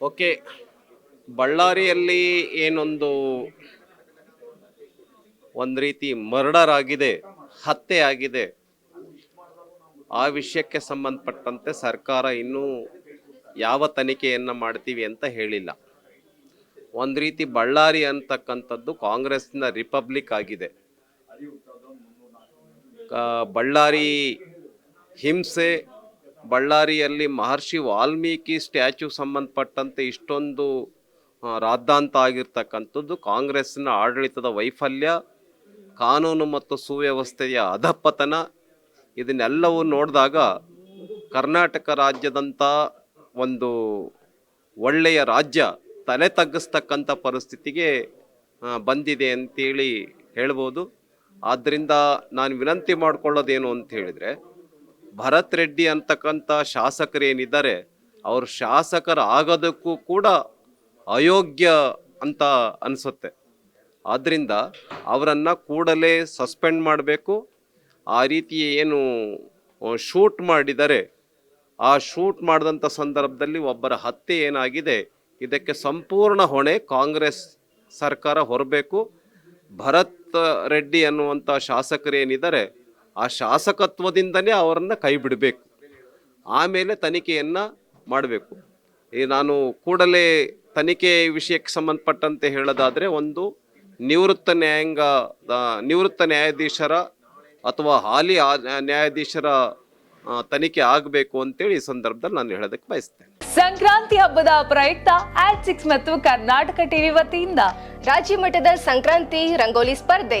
Okay, ಬಳ್ಳಾರಿಯಲ್ಲಿ ಏನೊಂದು ಒಂದು ರೀತಿ ಮರ್ಡರ್ ಆಗಿದೆ, ಹತ್ಯೆ ಆಗಿದೆ, ಆ ವಿಷಯಕ್ಕೆ ಸಂಬಂಧಪಟ್ಟಂತೆ ಸರ್ಕಾರ ಇನ್ನೂ ಯಾವ ತನಿಖೆಯನ್ನು ಮಾಡ್ತೀವಿ ಅಂತ ಹೇಳಿಲ್ಲ. ಒಂದು ರೀತಿ ಬಳ್ಳಾರಿ ಅಂತಕ್ಕಂಥದ್ದು ಕಾಂಗ್ರೆಸ್ನ ರಿಪಬ್ಲಿಕ್ ಆಗಿದೆ. ಬಳ್ಳಾರಿ ಹಿಂಸೆ ಬಳ್ಳಾರಿಯಲ್ಲಿ ಮಹರ್ಷಿ ವಾಲ್ಮೀಕಿ ಸ್ಟ್ಯಾಚ್ಯೂ ಸಂಬಂಧಪಟ್ಟಂತೆ ಇಷ್ಟೊಂದು ರಾದ್ದಾಂತ ಆಗಿರ್ತಕ್ಕಂಥದ್ದು ಕಾಂಗ್ರೆಸ್ನ ಆಡಳಿತದ ವೈಫಲ್ಯ, ಕಾನೂನು ಮತ್ತು ಸುವ್ಯವಸ್ಥೆಯ ಅಧಪತನ, ಇದನ್ನೆಲ್ಲವೂ ನೋಡಿದಾಗ ಕರ್ನಾಟಕ ರಾಜ್ಯದಂಥ ಒಂದು ಒಳ್ಳೆಯ ರಾಜ್ಯ ತಲೆ ತಗ್ಗಿಸ್ತಕ್ಕಂಥ ಪರಿಸ್ಥಿತಿಗೆ ಬಂದಿದೆ ಅಂತೇಳಿ ಹೇಳ್ಬೋದು. ಆದ್ದರಿಂದ ನಾನು ವಿನಂತಿ ಮಾಡಿಕೊಳ್ಳೋದೇನು ಅಂತ ಹೇಳಿದರೆ ಭರತ್ ರೆಡ್ಡಿ ಅಂತಕ್ಕಂಥ ಶಾಸಕರೇನಿದ್ದಾರೆ, ಅವರು ಶಾಸಕರ ಆಗೋದಕ್ಕೂ ಕೂಡ ಅಯೋಗ್ಯ ಅಂತ ಅನಿಸುತ್ತೆ. ಆದ್ದರಿಂದ ಅವರನ್ನು ಕೂಡಲೇ ಸಸ್ಪೆಂಡ್ ಮಾಡಬೇಕು. ಆ ರೀತಿ ಏನು ಶೂಟ್ ಮಾಡಿದರೆ, ಆ ಶೂಟ್ ಮಾಡಿದಂಥ ಸಂದರ್ಭದಲ್ಲಿ ಒಬ್ಬರ ಹತ್ಯೆ ಏನಾಗಿದೆ, ಇದಕ್ಕೆ ಸಂಪೂರ್ಣ ಹೊಣೆ ಕಾಂಗ್ರೆಸ್ ಸರ್ಕಾರ ಹೊರಬೇಕು. ಭರತ್ ರೆಡ್ಡಿ ಅನ್ನುವಂಥ ಶಾಸಕರೇನಿದ್ದಾರೆ ಆ ಶಾಸಕತ್ವದಿಂದಲೇ ಅವರನ್ನು ಕೈ ಬಿಡಬೇಕು. ಆಮೇಲೆ ತನಿಖೆಯನ್ನು ಮಾಡಬೇಕು. ಈ ನಾನು ಕೂಡಲೇ ತನಿಖೆ ವಿಷಯಕ್ಕೆ ಸಂಬಂಧಪಟ್ಟಂತೆ ಹೇಳೋದಾದರೆ ಒಂದು ನಿವೃತ್ತ ನ್ಯಾಯಾಂಗ ನಿವೃತ್ತ ನ್ಯಾಯಾಧೀಶರ ಅಥವಾ ಹಾಲಿ ನ್ಯಾಯಾಧೀಶರ ತನಿಖೆ ಆಗಬೇಕು ಅಂತೇಳಿ ಈ ಸಂದರ್ಭದಲ್ಲಿ ನಾನು ಹೇಳೋದಕ್ಕೆ ಬಯಸ್ತೇನೆ. ಸಂಕ್ರಾಂತಿ ಹಬ್ಬದ ಪ್ರಯುಕ್ತ ಆಟ್ ಸಿಕ್ಸ್ ಮತ್ತು ಕರ್ನಾಟಕ ಟಿವಿ ವತಿಯಿಂದ ರಾಜ್ಯ ಮಟ್ಟದ ಸಂಕ್ರಾಂತಿ ರಂಗೋಲಿ ಸ್ಪರ್ಧೆ.